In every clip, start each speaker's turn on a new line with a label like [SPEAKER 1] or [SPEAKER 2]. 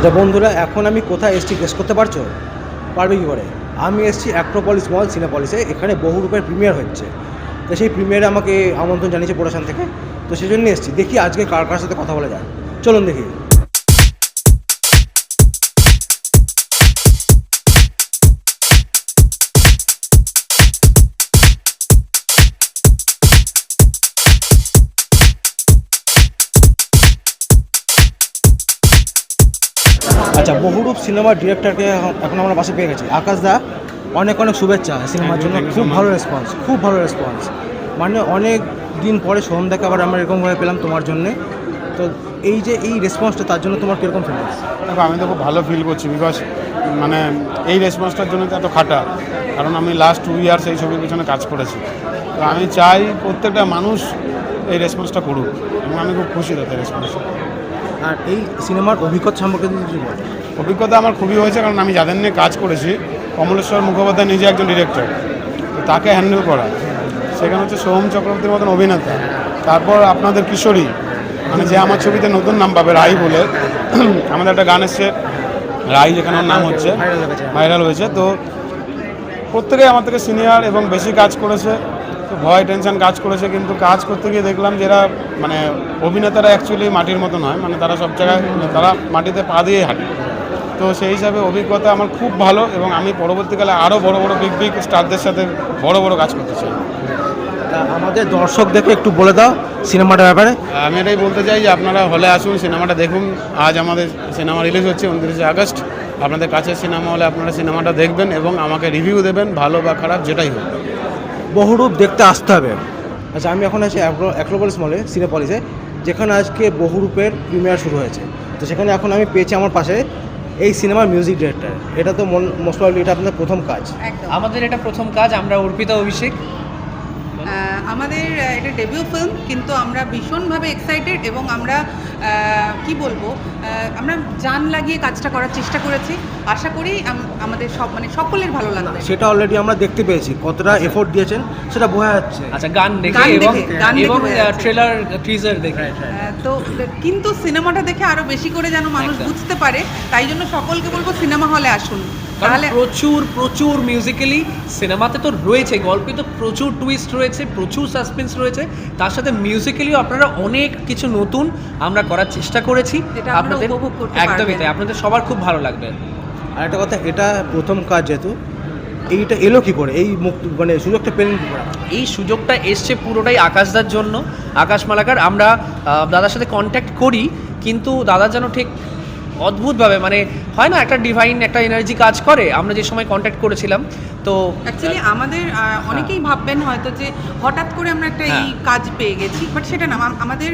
[SPEAKER 1] আচ্ছা বন্ধুরা, এখন আমি কোথায় এসছি গেস করতে পারছ? পারবে কি করে? আমি এসছি অ্যাক্রোপলিস মল সিনেপলিসে এখানে বহু রূপের প্রিমিয়ার হচ্ছে। তো সেই প্রিমিয়ারে আমাকে আমন্ত্রণ জানিয়েছে প্রোডাকশান থেকে। তো সেই জন্য এসছি। দেখি আজকে কার কার সাথে কথা বলা যায়। চলুন দেখি। আচ্ছা বহুরূপ সিনেমার ডিরেক্টরকে এখন আমরা পাশে পেয়ে গেছি। আকাশ দা অনেক অনেক শুভেচ্ছা সিনেমার জন্য। খুব ভালো রেসপন্স খুব ভালো রেসপন্স মানে অনেক দিন পরে সন্ধ্যাকে আবার আমরা এরকমভাবে পেলাম তোমার জন্যে। তো এই যে এই রেসপন্সটা তার জন্য তোমার কীরকম ফিলিংস
[SPEAKER 2] দেখো আমি তো খুব ভালো ফিল করছি বিকজ মানে এই রেসপন্সটার জন্য তো এত খাটা। কারণ আমি লাস্ট টু ইয়ার্স এই ছবির পিছনে কাজ করেছি। তো আমি চাই প্রত্যেকটা মানুষ এই রেসপন্সটা করুক। এবং আমি খুব খুশি তাতে রেসপন্স
[SPEAKER 1] আর এই সিনেমার অভিজ্ঞতা সম্পর্কে কিছু
[SPEAKER 2] অভিজ্ঞতা আমার খুবই হয়েছে কারণ আমি যাদের নিয়ে কাজ করেছি কমলেশ্বর মুখোপাধ্যায় নিজে একজন ডিরেক্টর তো তাকে হ্যান্ডেল করা। সেখানে হচ্ছে সোহম চক্রবর্তীর মতন অভিনেতা। তারপর আপনাদের কিশোরী মানে যে আমার ছবিতে নতুন নাম পাবে রাই বলে। আমাদের একটা গান এসছে রাই যেখানে নাম হচ্ছে। ভাইরাল হয়েছে। তো প্রত্যেকেই আমার থেকে সিনিয়র এবং বেশি কাজ করেছে। তো ভয় টেনশন কাজ করেছে কিন্তু কাজ করতে গিয়ে দেখলাম যে এরা মানে অভিনেতারা অ্যাকচুয়ালি মাটির মতো নয়। মানে তারা সব জায়গায় তারা মাটিতে পা দিয়ে হাঁটে। তো সেই হিসাবে অভিজ্ঞতা আমার খুব ভালো এবং আমি পরবর্তীকালে আরও বড় বড় বিগ বিগ স্টারদের সাথে বড় বড় কাজ করতে চাই।
[SPEAKER 1] তা আমাদের দর্শকদেরকে একটু বলে দাও সিনেমাটার ব্যাপারে।
[SPEAKER 2] আমি এটাই বলতে চাই যে আপনারা হলে আসুন সিনেমাটা দেখুন। আজ আমাদের সিনেমা রিলিজ হচ্ছে উনত্রিশে আগস্ট। আপনাদের কাছে সিনেমা হলে আপনারা সিনেমাটা দেখবেন এবং আমাকে রিভিউ দেবেন ভালো বা খারাপ যেটাই হোক।
[SPEAKER 1] বহুরূপ দেখতে আসতে হবে। আচ্ছা আমি এখন আছি অ্যাক্রো- অ্যাক্রোপলিস মলে সিনেপলিসে যেখানে আজকে বহুরূপের প্রিমিয়ার শুরু হয়েছে। তো সেখানে এখন আমি পেয়েছি আমার পাশে এই সিনেমার মিউজিক ডিরেক্টর এটা তো মোস্ট প্রবলি এটা আপনার প্রথম কাজ।
[SPEAKER 3] আমাদের এটা প্রথম কাজ, আমরা অর্পিতা অভিষেক।
[SPEAKER 4] আমাদের এটা ডেবিউ ফিল্ম কিন্তু আমরা ভীষণভাবে এক্সাইটেড এবং আমরা কি বলব আমরা জান লাগিয়ে কাজটা করার চেষ্টা করেছি। আশা করি আমাদের সব মানে সকলের ভালো লাগবে।
[SPEAKER 1] সেটা অলরেডি আমরা দেখতে পেয়েছি কতটা এফোর্ট দিয়েছেন সেটা বোঝা যাচ্ছে।
[SPEAKER 3] আচ্ছা গান দেখে
[SPEAKER 4] গান
[SPEAKER 3] এবং
[SPEAKER 4] গান দেখে
[SPEAKER 3] এবং ট্রেলার টিজার দেখে।
[SPEAKER 4] তো কিন্তু সিনেমাটা দেখে আরও বেশি করে যেন মানুষ বুঝতে পারে তাই জন্য সকলকে বলব সিনেমা হলে আসুন।
[SPEAKER 3] কারণ
[SPEAKER 4] তাহলে
[SPEAKER 3] প্রচুর প্রচুর মিউজিক্যালি সিনেমাতে তো রয়েছে গল্পে তো প্রচুর টুইস্ট রয়েছে প্রচুর সাসপেন্স রয়েছে। তার সাথে মিউজিক্যালিও আপনারা অনেক কিছু নতুন আমরা করার চেষ্টা করেছি।
[SPEAKER 4] যেটা আপনারা
[SPEAKER 3] একদমই
[SPEAKER 4] পারবেন।
[SPEAKER 3] তাই আপনাদের সবার খুব ভালো লাগবে।
[SPEAKER 1] আর একটা কথা এটা প্রথম কাজ যেহেতু এইটা এলো কি করে? এই মুখ মানে সুযোগটা পেলেন কি করে?
[SPEAKER 3] এই সুযোগটা এসছে পুরোটাই আকাশদার জন্য। আকাশ মালাকার আমরা দাদার সাথে কন্ট্যাক্ট করি কিন্তু দাদা যেন ঠিক অদ্ভুতভাবে মানে হয় না একটা ডিভাইন একটা এনার্জি কাজ করে আমরা যে সময় কন্ট্যাক্ট করেছিলাম তো
[SPEAKER 4] অ্যাকচুয়ালি আমাদের অনেকেই ভাববেন হয়তো যে হঠাৎ করে আমরা একটা এই
[SPEAKER 3] হ্যাঁ।
[SPEAKER 4] কাজ পেয়ে গেছি বাট সেটা না আমাদের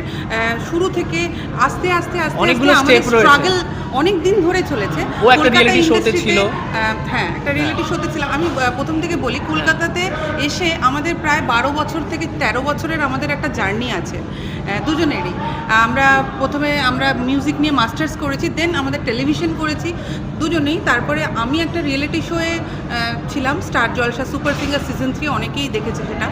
[SPEAKER 4] শুরু থেকে আস্তে আস্তে আস্তে
[SPEAKER 3] অনেকগুলো step রয়েছে।
[SPEAKER 4] স্ট্রাগল অনেক দিন ধরে চলেছে
[SPEAKER 3] ও একটা রিয়েলিটি show ছিল।
[SPEAKER 4] হ্যাঁ একটা রিয়েলিটি শোতে ছিলাম আমি প্রথম থেকে বলি কলকাতাতে এসে আমাদের প্রায় বারো বছর থেকে তেরো বছরের আমাদের একটা জার্নি আছে দুজনেরই। আমরা প্রথমে আমরা মিউজিক নিয়ে মাস্টার্স করেছি দেন আমাদের টেলিভিশন করেছি দুজনেই। তারপরে আমি একটা রিয়েলিটি শোয়ে ছিলাম star Jalsha super singer season three অনেকেই দেখেছে সেটা।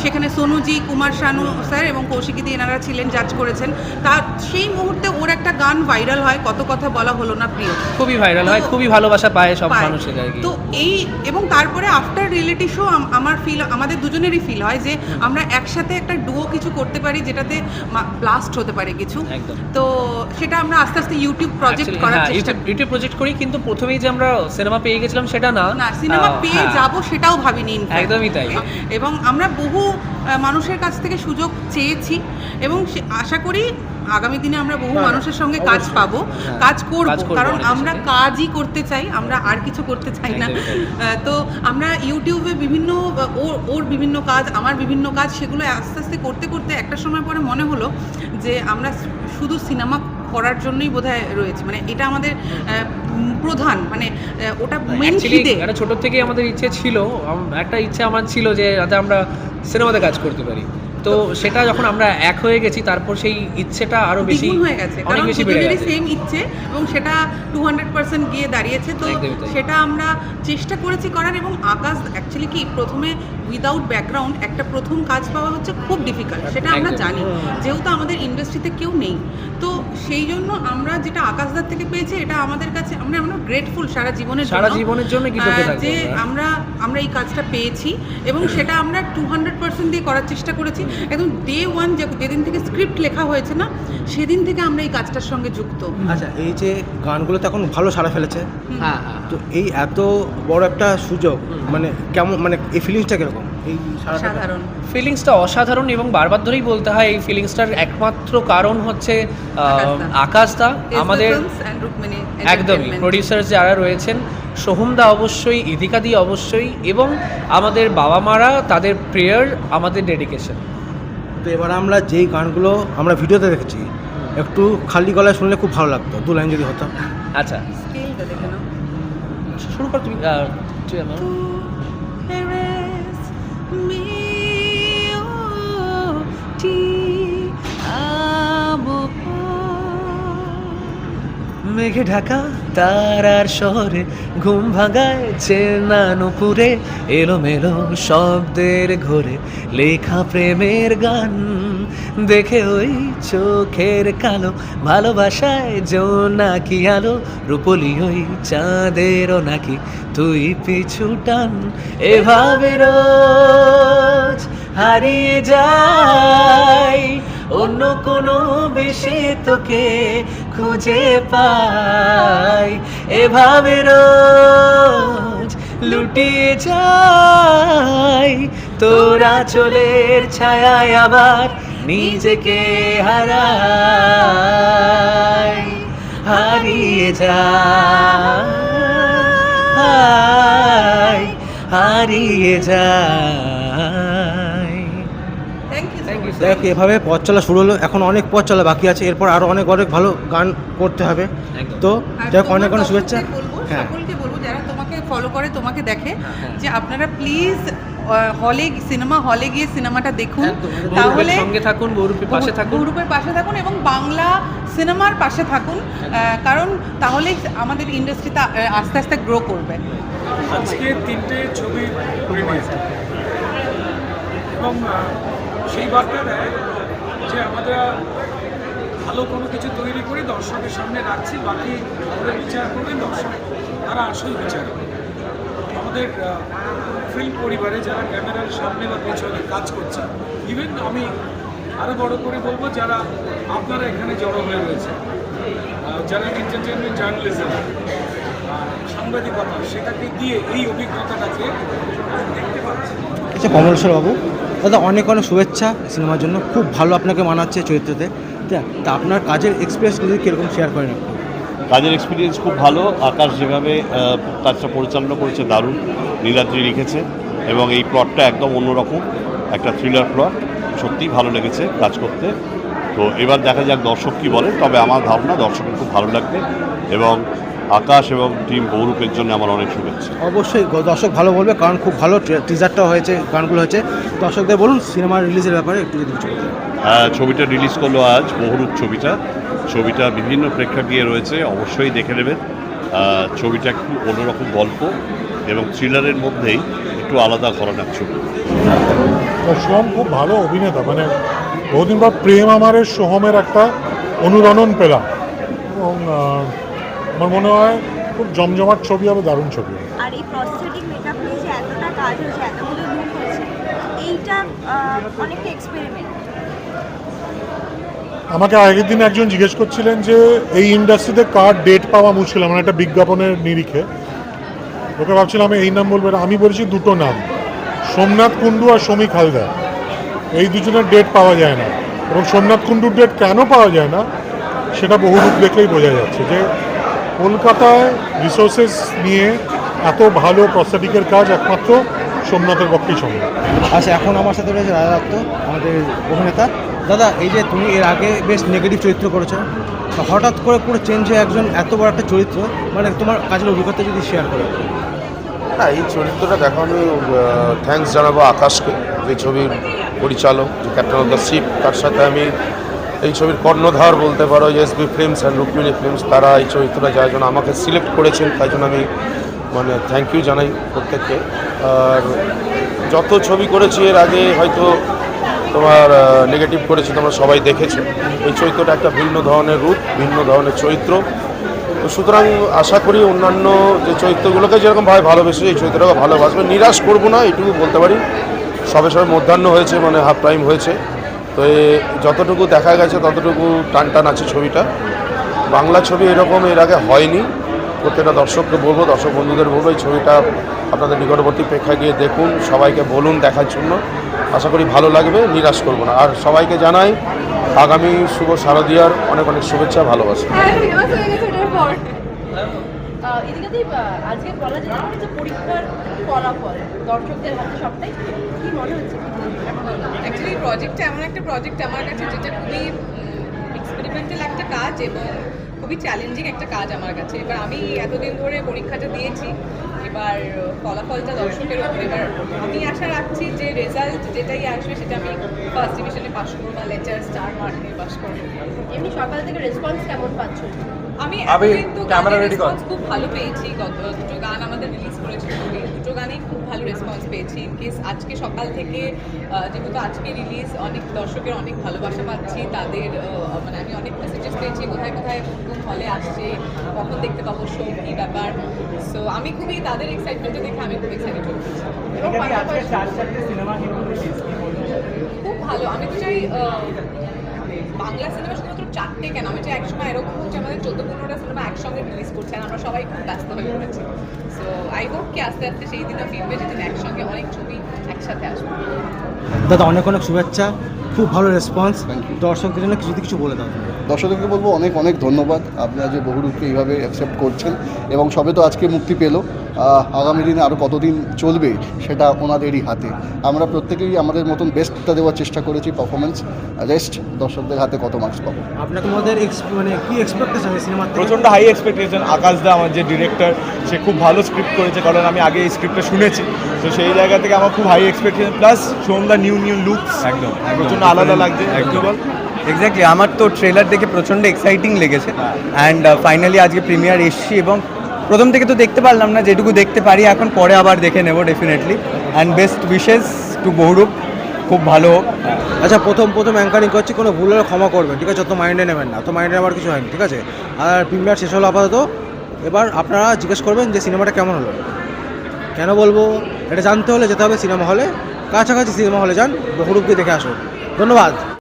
[SPEAKER 4] সেখানে সোনুজি কুমার শানু স্যার এবং কৌশিকীদি এনারা ছিলেন জাজ করেছেন। তার সেই মুহূর্তে ওর একটা গান ভাইরাল হয় কত কথা বলা হলো না প্রিয়।
[SPEAKER 3] খুবই ভাইরাল হয় খুবই ভালোবাসা পায় সব। মানুষের
[SPEAKER 4] তো এই এবং তারপরে আফটার রিয়েলিটি শো আমার ফিল আমাদের দুজনেরই ফিল হয় যে আমরা একসাথে একটা ডুয়ো কিছু করতে পারি যেটাতে ব্লাস্ট হতে পারে কিছু। তো সেটা আমরা আস্তে আস্তে ইউটিউব প্রজেক্ট করার
[SPEAKER 3] হ্যাঁ,
[SPEAKER 4] চেষ্টা
[SPEAKER 3] ইউটিউব প্রজেক্ট করি কিন্তু প্রথমেই যে আমরা সিনেমা পেয়ে গেছিলাম সেটা না।
[SPEAKER 4] না সিনেমা পেয়ে
[SPEAKER 3] হ্যাঁ,
[SPEAKER 4] যাব সেটাও ভাবিনি
[SPEAKER 3] একদমই তাই।
[SPEAKER 4] এবং আমরা বহু মানুষের কাছ থেকে সুযোগ চেয়েছি। এবং আশা করি আগামী দিনে আমরা বহু মানুষের সঙ্গে কাজ। পাবো
[SPEAKER 1] হ্যাঁ,
[SPEAKER 4] কাজ করব কারণ আমরা কাজই করতে চাই আমরা আর কিছু করতে চাই না। তো আমরা ইউটিউবে বিভিন্ন ওর ওর বিভিন্ন কাজ আমার বিভিন্ন কাজ সেগুলো আস্তে আস্তে করতে করতে একটা সময় পরে মনে হলো যে আমরা শুধু সিনেমা করার জন্যই বোধহয় রয়েছে। মানে এটা আমাদের প্রধান মানে ওটা মেন খিদে
[SPEAKER 3] ছোট থেকে আমাদের ইচ্ছে ছিল একটা ইচ্ছে আমার ছিল যে যাতে আমরা সিনেমাতে কাজ করতে পারি। তো সেটা যখন আমরা এক হয়ে গেছি তারপর সেই ইচ্ছেটা আরও বেশি
[SPEAKER 4] হয়ে গেছে।
[SPEAKER 3] অনেক
[SPEAKER 4] কারণ
[SPEAKER 3] বেশি বেড়ে গেছে।
[SPEAKER 4] সেম ইচ্ছে এবং সেটা টু হান্ড্রেড পার্সেন্ট গিয়ে দাঁড়িয়েছে। তো সেটা আমরা চেষ্টা করেছি করার এবং আকাশ অ্যাকচুয়ালি কি প্রথমে উইদাউট ব্যাকগ্রাউন্ড একটা প্রথম কাজ পাওয়া হচ্ছে খুব ডিফিকাল্ট সেটা আমরা জানি। যেহেতু আমাদের ইন্ডাস্ট্রিতে কেউ নেই তো সেই জন্য আমরা যেটা আকাশদার থেকে পেয়েছি এটা আমাদের কাছে আমরা আমরা গ্রেটফুল সারা জীবনের
[SPEAKER 3] সারা জীবনের জন্য
[SPEAKER 4] যে
[SPEAKER 3] আমরা।
[SPEAKER 4] আমরা এই কাজটা পেয়েছি এবং সেটা আমরা টু হান্ড্রেড পার্সেন্ট দিয়ে করার চেষ্টা করেছি। একদম ডে ওয়ান যেদিন থেকে স্ক্রিপ্ট লেখা হয়েছে না সেদিন থেকে আমরা এই কাজটার সঙ্গে যুক্ত।
[SPEAKER 1] আচ্ছা এই যে গানগুলো তো এখন ভালো সারা ফেলেছে।
[SPEAKER 3] হ্যাঁ হ্যাঁ।
[SPEAKER 1] তো এই এত বড় একটা সুযোগ মানে কেমন মানে এই ফিলিংসটা কীরকম? এই
[SPEAKER 4] সাধারণ।
[SPEAKER 3] ফিলিংসটা অসাধারণ এবং বারবার ধরেই বলতে হয় এই ফিলিংসটার একমাত্র কারণ হচ্ছে
[SPEAKER 4] আকাশদা।
[SPEAKER 3] আমাদের একদমই। প্রডিউসার যারা রয়েছেন সোহমদা অবশ্যই ইদিকাদি অবশ্যই এবং আমাদের বাবা মারা তাদের প্রেয়ার আমাদের ডেডিকেশন
[SPEAKER 1] তো এবার আমরা যেই গানগুলো আমরা ভিডিওতে দেখেছি একটু খালি গলায় শুনলে খুব ভালো লাগতো দু লাইন যদি হতো।
[SPEAKER 3] আচ্ছা। শুরু কর তুমি মেঘে ঢাকা, তারার শহরে ঘুম ভাঙায় চেনা নুপুরে এলোমেলো শব্দের ঘোরে লেখা প্রেমের গান। দেখে ওই চোখের কালো ভালোবাসায় নাকি আলো, রূপলি ওই চাঁদেরও নাকি তুই পিছু টান। এভাবে রোজ হারিয়ে যাই অন্য কোনো বেশে তোকে খুঁজে পাই। এভাবে রোজ লুটিয়ে যাই। তোরা চলের ছায়ায় আবার নিজেকে হারাই। হারিয়ে যাই। হারিয়ে যাই।
[SPEAKER 1] দেখ এভাবে পথ চলা শুরু হলো এখন অনেক পথ চলা বাকি আছে এরপর আরও অনেক অনেক ভালো গান করতে হবে। তো দেখ অনেক অনেক শুভেচ্ছা।
[SPEAKER 4] বলব,
[SPEAKER 1] হ্যাঁ।
[SPEAKER 4] সকলকে বলব যারা তোমাকে ফলো করে তোমাকে দেখে
[SPEAKER 3] হ্যাঁ।
[SPEAKER 4] যে আপনারা প্লিজ হলে সিনেমা হলে গিয়ে সিনেমাটা দেখুন।
[SPEAKER 3] তাহলে সঙ্গে থাকুন গৌরূপের পাশে থাকুন।
[SPEAKER 4] গ্রুপের পাশে থাকুন এবং বাংলা সিনেমার পাশে থাকুন কারণ তাহলে আমাদের ইন্ডাস্ট্রিটা আস্তে আস্তে গ্রো করবে।
[SPEAKER 5] আজকে তিনটে ছবি এবং সেই বার্তা দেয় যে আমরা ভালো কোনো কিছু তৈরি করে দর্শকের সামনে রাখছি, বাকি আমরা বিচার করবেন দর্শক তারা আসল বিচার করবে। আমাদের ফিল্ম পরিবারে যারা ক্যামেরার সামনে বা পেছনে কাজ করছে ইভেন আমি আরও বড় করে বলব যারা আপনারা এখানে জড়ো হয়ে রয়েছে যারা এন্টারটেনমেন্ট জার্নালিজম সাংবাদিকতা, সেটাকে দিয়ে এই অভিজ্ঞতাটাকে দেখতে পাচ্ছি
[SPEAKER 1] আচ্ছা কমলেশ্বর বাবু দাদা, অনেক অনেক শুভেচ্ছা সিনেমার জন্য। খুব ভালো আপনাকে মানাচ্ছে চরিত্রতে। তা- আপনার কাজের এক্সপিরিয়েন্স যদি কীরকম শেয়ার করেন
[SPEAKER 6] কাজের এক্সপিরিয়েন্স খুব ভালো। আকাশ যেভাবে কাজটা পরিচালনা করেছে, দারুণ। নীলাদ্রি লিখেছে এবং এই প্লটটা একদম অন্যরকম। একটা থ্রিলার প্লট সত্যিই ভালো লেগেছে কাজ করতে। তো এবার দেখা যাক দর্শক কী বলে। তবে আমার ধারণা দর্শকের খুব ভালো লাগবে এবং আকাশ এবং টিম গৌরূপের জন্য আমার অনেক শুভেচ্ছা।
[SPEAKER 1] অবশ্যই দর্শক ভালো বলবে কারণ খুব ভালো টিজারটা হয়েছে গানগুলো হয়েছে। দর্শকদের বলুন সিনেমার রিলিজের ব্যাপারে একটু যদি কিছু।
[SPEAKER 6] আহ, ছবিটা রিলিজ করল আজ বহুরূপ ছবিটা। ছবিটা বিভিন্ন প্রেক্ষাগৃহে রয়েছে অবশ্যই দেখে নেবেন। ছবিটা একটু অন্যরকম গল্প এবং থ্রিলারের মধ্যেই একটু আলাদা ঘরানার ছবি।
[SPEAKER 7] সোহম খুব ভালো অভিনেতা মানে বহুদিন পর প্রেম আমারের সোহমের একটা অনুরণন পেলাম। এবং আমার মনে হয় খুব জমজমাট ছবি হবে দারুণ ছবি হবে।
[SPEAKER 8] আর এই প্রস্থেটিক মেকআপ নিয়ে যে এতটা কাজ হয়েছে এতগুলো লুক হয়েছে এইটা অনেকটা এক্সপেরিমেন্ট
[SPEAKER 7] আমাকে আগের দিন একজন জিজ্ঞেস করছিলেন যে এই ইন্ডাস্ট্রিতে কার ডেট পাওয়া মুশকিল? আমার একটা বিজ্ঞাপনের নিরিখে। ওকে ভাবছিলাম আমি এই নাম বলব। আমি বলেছি দুটো নাম। সোমনাথ কুণ্ডু আর সমীক হালদার। এই দুজনের ডেট পাওয়া যায় না। এবং সোমনাথ কুণ্ডুর ডেট কেন পাওয়া যায় না সেটা বহু রূপ দেখলেই বোঝা যাচ্ছে যে কলকাতায় রিসোর্সেস নিয়ে এত ভালো প্রস্তাটিকের কাজ একমাত্র সোমনাথের পক্ষেই সম্ভব
[SPEAKER 1] আচ্ছা এখন আমার সাথে রয়েছে রাজা দত্ত আমাদের অভিনেতা। দাদা এই যে তুমি এর আগে বেশ নেগেটিভ চরিত্র করেছ হঠাৎ করে পুরো চেঞ্জ হয়ে একজন এত বড় একটা চরিত্র মানে তোমার কাজের অভিজ্ঞতা যদি শেয়ার করো।
[SPEAKER 9] হ্যাঁ এই চরিত্রটা দেখো আমি থ্যাঙ্কস জানাব আকাশকে যে ছবির পরিচালক যে ক্যাপ্টেন অফ দ্য শিপ তার সাথে আমি এই ছবির কর্ণধার বলতে পারো, S B films and Rukmini films তারা এই চরিত্রটা যার জন্য আমাকে সিলেক্ট করেছেন, তাই জন্য আমি মানে থ্যাংক ইউ জানাই প্রত্যেককে। আর যত ছবি করেছি, এর আগে হয়তো তোমার নেগেটিভ করেছি, তোমরা সবাই দেখেছ। এই চরিত্রটা একটা ভিন্ন ধরনের রূপ, ভিন্ন ধরনের চরিত্র। তো সুতরাং আশা করি অন্যান্য যে চরিত্রগুলোকে যেরকম যেরকমভাবে ভালোবেসে এই চরিত্রটাকে ভালোবাসবে। নিরাশ করব না এটুকু বলতে পারি। সবে সবে মধ্যাহ্ন হয়েছে মানে হাফ টাইম হয়েছে। তো যতটুকু দেখা গেছে, ততটুকু টান টান আছে ছবিটা। বাংলা ছবি এরকম এর আগে হয়নি। প্রত্যেকটা দর্শককে বলব, দর্শক বন্ধুদের বলব, এই ছবিটা আপনাদের নিকটবর্তী প্রেক্ষায় গিয়ে দেখুন, সবাইকে বলুন দেখার জন্য। আশা করি ভালো লাগবে, নিরাশ করব না। আর সবাইকে জানাই, আগামী শুভ শারদীয়ার অনেক অনেক শুভেচ্ছা, ভালোবাসা।
[SPEAKER 8] এদিকে আজকে বলা যেতে পারে যে পরীক্ষার ফলাফল দর্শকদের হাতে সবটাই কি মনে হচ্ছে?
[SPEAKER 10] অ্যাকচুয়ালি প্রজেক্টটা এমন একটা প্রজেক্ট আমার কাছে যেটা খুবই এক্সপেরিমেন্টাল একটা কাজ এবং খুবই চ্যালেঞ্জিং একটা কাজ আমার কাছে। এবার আমি এতদিন ধরে পরীক্ষাটা দিয়েছি এবার ফলাফলটা দর্শকের উপর এবার আমি আশা রাখছি যে রেজাল্ট যেটাই আসবে সেটা আমি ফার্স্ট ডিভিশনে পাস করব বা লেটার স্টার মার্ক নিয়ে পাস করব।
[SPEAKER 8] এমনি সকাল থেকে রেসপন্স কেমন পাচ্ছ?
[SPEAKER 10] আমি তো
[SPEAKER 1] ক্যামেরা
[SPEAKER 10] গানের
[SPEAKER 1] ready কর।
[SPEAKER 10] খুব ভালো পেয়েছি গত দুটো গান আমাদের রিলিজ করেছিল ছবি দুটো গানেই খুব ভালো রেসপন্স পেয়েছি। ইনকেস আজকে সকাল থেকে যেহেতু আজকে রিলিজ অনেক দর্শকের অনেক ভালোবাসা পাচ্ছি তাদের মানে আমি অনেক মেসেজেস পেয়েছি কোথায় কোথায় কোন হলে আসছে কখন দেখতে পাবো শো কী ব্যাপার। সো আমি খুবই তাদের এক্সাইটমেন্টে দেখে আমি খুব এক্সাইটেড খুব ভালো। আমি তো চাই বাংলা সিনেমা চারটে কেন? আমি চাই একসময় এরকম হচ্ছে আমাদের চোদ্দ পনেরোটা সিনেমা একসঙ্গে রিলিজ করছে আর আমরা সবাই খুব ব্যস্ত হয়ে পড়েছি। সো আই হোপ কি আস্তে আস্তে সেই দিনও ফিরবে যেদিন একসঙ্গে অনেক ছবি একসাথে আসবে।
[SPEAKER 1] দাদা অনেক অনেক শুভেচ্ছা খুব ভালো রেসপন্স দর্শকদের জন্য কিছু কিছু বলে দাও।
[SPEAKER 11] দর্শকদেরকে বলব অনেক অনেক ধন্যবাদ। আপনারা যে বহুরূপকে এইভাবে অ্যাকসেপ্ট করছেন এবং সবে তো আজকে মুক্তি পেল। আগামী দিনে আরও কতদিন চলবে সেটা ওনাদেরই হাতে। আমরা প্রত্যেকেই আমাদের মতন বেস্টটা দেওয়ার চেষ্টা করেছি পারফরমেন্স রেস্ট দর্শকদের হাতে কত মার্কস পাবো।
[SPEAKER 1] আপনার তোমাদের মানে কি এক্সপেকটেশন
[SPEAKER 12] প্রচণ্ড হাই এক্সপেকটেশন আকাশ দা আমার যে ডিরেক্টর সে খুব ভালো স্ক্রিপ্ট করেছে কারণ আমি আগে এই স্ক্রিপ্টটা শুনেছি। তো সেই জায়গা থেকে আমার খুব হাই এক্সপেকটেশন প্লাস শোন দ্য নিউ নিউ লুকস একদম প্রচণ্ড আলাদা লাগছে বল?
[SPEAKER 13] এক্স্যাক্টলি আমার তো ট্রেলার দেখে প্রচণ্ড এক্সাইটিং লেগেছে। অ্যান্ড ফাইনালি আজকে প্রিমিয়ার এসছি এবং প্রথম থেকে তো দেখতে পারলাম না, যেটুকু দেখতে পারি, এখন পরে আবার দেখে নেব definitely and best wishes to Bahurup খুব ভালো। হোক
[SPEAKER 1] আচ্ছা প্রথম প্রথম অ্যাঙ্কারিং করছি, কোনো ভুল হলে ক্ষমা করবেন, ঠিক আছে? অত মাইন্ডে নেবেন না তো মাইন্ডে নেওয়ার কিছু হয়নি, ঠিক আছে? আর প্রিমিয়ার শেষ হলো আপাতত। এবার আপনারা জিজ্ঞেস করবেন যে সিনেমাটা কেমন হলো। কেন বলব? এটা জানতে হলে যেতে হবে সিনেমা হলে কাছাকাছি সিনেমা হলে যান বহুরূপকে দেখে আসুন। ধন্যবাদ।